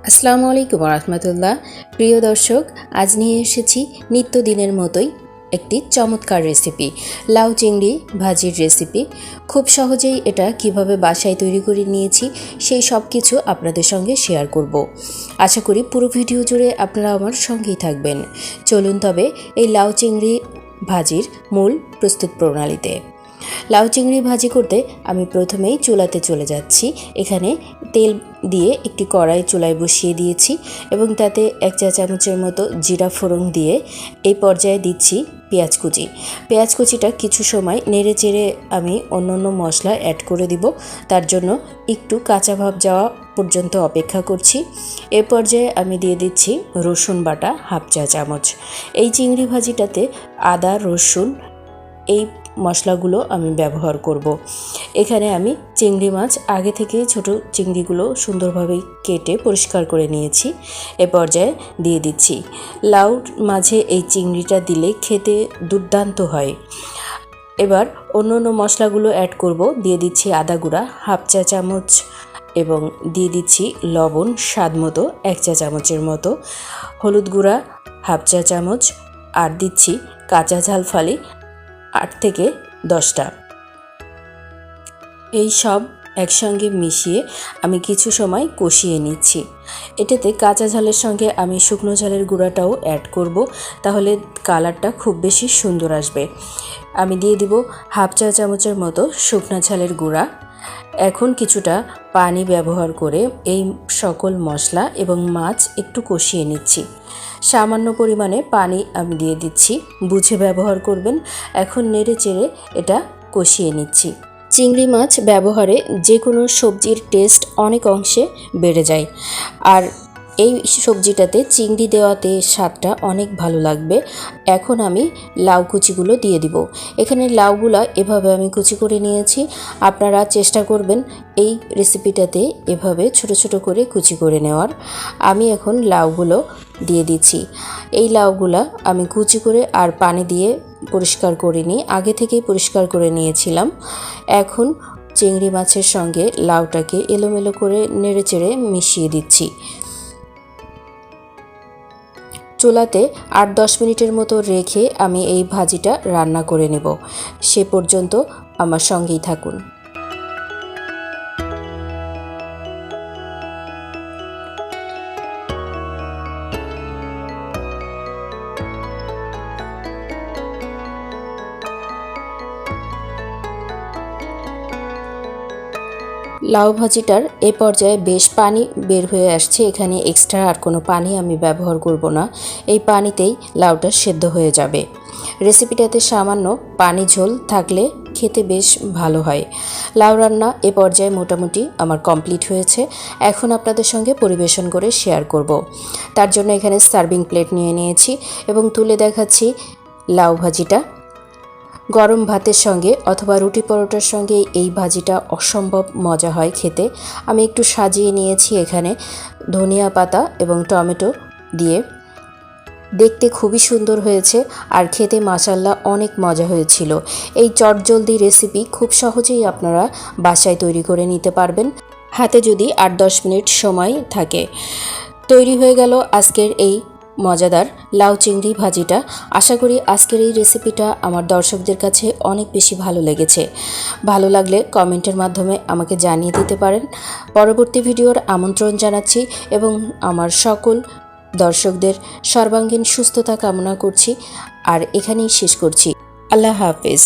আসসালামু আলাইকুম রহমতুল্লাহ প্রিয় দর্শক, আজ নিয়ে এসেছি নিত্যদিনের মতোই একটি চমৎকার রেসিপি, লাউ চিংড়ি ভাজির রেসিপি। খুব সহজেই এটা কীভাবে বাসায় তৈরি করে নিয়েছি, সেই সব কিছু আপনাদের সঙ্গে শেয়ার করব। আশা করি পুরো ভিডিও জুড়ে আপনারা আমার সঙ্গেই থাকবেন। চলুন তবে এই লাউ চিংড়ি ভাজির মূল প্রস্তুত প্রণালীতে। লাউ চিংড়ি ভাজি করতে আমি প্রথমেই চুলাতে চলে যাচ্ছি। এখানে তেল দিয়ে একটি কড়াই চুলায় বসিয়ে দিয়েছি এবং তাতে এক চা চামচের মতো জিরা ফোড়ন দিয়ে এই পর্যায়ে দিচ্ছি পেঁয়াজ কুচি। পেঁয়াজ কুচিটা কিছু সময় নেড়ে চেড়ে আমি অন্য অন্য মশলা অ্যাড করে দিব। তার জন্য একটু কাঁচা ভাব যাওয়া পর্যন্ত অপেক্ষা করছি। এ পর্যায়ে আমি দিয়ে দিচ্ছি রসুন বাটা হাফ চা চামচ। এই চিংড়ি ভাজিটাতে আদা, রসুন এই মশলাগুলো আমি ব্যবহার করব। এখানে আমি চিংড়ি মাছ আগে থেকে ছোট চিংড়িগুলো সুন্দরভাবে কেটে পরিষ্কার করে নিয়েছি। এ পর্যায়ে দিয়ে দিচ্ছি। লাউ মাঝে এই চিংড়িটা দিলে খেতে দুর্দান্ত হয়। এবার অন্য অন্য মশলাগুলো অ্যাড করব। দিয়ে দিচ্ছি আদা গুঁড়া, হাফ চা চামচ এবং দিয়ে দিচ্ছি লবণ স্বাদ মতো, এক চা চামচের মতো। হলুদ গুঁড়া, হাফ চা চামচ। আর দিচ্ছি কাঁচা ঝাল ফালি আট থেকে দশটা। এই সব একসঙ্গে মিশিয়ে আমি কিছু সময় কষিয়ে নিচ্ছি। এটাতে কাঁচা ঝালের সঙ্গে আমি শুকনো ঝালের গুঁড়াটাও অ্যাড করব, তাহলে কালারটা খুব বেশি সুন্দর আসবে। আমি দিয়ে দিব হাফ চা চামচের মতো শুকনো ঝালের গুঁড়া। এখন কিছুটা পানি ব্যবহার করে এই সকল মশলা এবং মাছ একটু কষিয়ে নিচ্ছি। সামান্য পরিমাণে পানি আমি দিয়ে দিচ্ছি। বুঝে ব্যবহার করবেন। এখন নেড়ে চেড়ে এটা কষিয়ে নিচ্ছি। চিংড়ি মাছ ব্যবহারে যে কোনো সবজির টেস্ট অনেক অংশে বেড়ে যায়। আর এই সবজিটাতে চিংড়ি দেওয়াতে স্বাদটা অনেক ভালো লাগবে। এখন আমি লাউ কুচিগুলো দিয়ে দিব। এখানে লাউগুলা এভাবে আমি কুচি করে নিয়েছি। আপনারা চেষ্টা করবেন এই রেসিপিটাতে এভাবে ছোট ছোট করে কুচি করে নেওয়ার। আমি এখন লাউগুলো দিয়ে দিচ্ছি। এই লাউগুলা আমি কুচি করে আর পানি দিয়ে পরিষ্কার করে নিই। আগে থেকেই পরিষ্কার করে নিয়েছিলাম। এখন চিংড়ি মাছের সঙ্গে লাউটাকে এলোমেলো করে নেড়ে চেড়ে মিশিয়ে দিচ্ছি। চুলাতে আট দশ মিনিটের মতো রেখে আমি এই ভাজিটা রান্না করে নেব। সে পর্যন্ত আমার সঙ্গেই থাকুন। লাউ ভাজিটার এ পর্যায়ে বেশ পানি বের হয়ে আসছে। এখানে এক্সট্রা আর কোনো পানি আমি ব্যবহার করব না। এই পানিতেই লাউটা সেদ্ধ হয়ে যাবে। রেসিপিটাতে সামান্য পানি ঝোল থাকলে খেতে বেশ ভালো হয়। লাউ রান্না এ পর্যায়ে মোটামুটি আমার কমপ্লিট হয়েছে। এখন আপনাদের সঙ্গে পরিবেশন করে শেয়ার করব। তার জন্য এখানে সার্ভিং প্লেট নিয়ে নিয়েছি এবং তুলে দেখাচ্ছি লাউ ভাজিটা। গরম ভাতের সঙ্গে অথবা রুটি পরোটার সঙ্গে এই ভাজিটা অসম্ভব মজা হয় খেতে। আমি একটু সাজিয়ে নিয়েছি এখানে ধনিয়া পাতা এবং টমেটো দিয়ে। দেখতে খুবই সুন্দর হয়েছে আর খেতে মাসাল্লা অনেক মজা হয়েছিল। এই চটজলদি রেসিপি খুব সহজেই আপনারা বাসায় তৈরি করে নিতে পারবেন। হাতে যদি আট দশ মিনিট সময় থাকে। তৈরি হয়ে গেল আজকের এই মজাদার লাউ চিংড়ি ভাজিটা। আশা করি আজকের এই রেসিপিটা আমার দর্শকদের কাছে অনেক বেশি ভালো লেগেছে। ভালো লাগলে কমেন্টের মাধ্যমে আমাকে জানিয়ে দিতে পারেন। পরবর্তী ভিডিওর আমন্ত্রণ জানাচ্ছি এবং আমার সকল দর্শকদের সর্বাঙ্গীন সুস্থতা কামনা করছি। আর এখানেই শেষ করছি। আল্লাহ হাফেজ।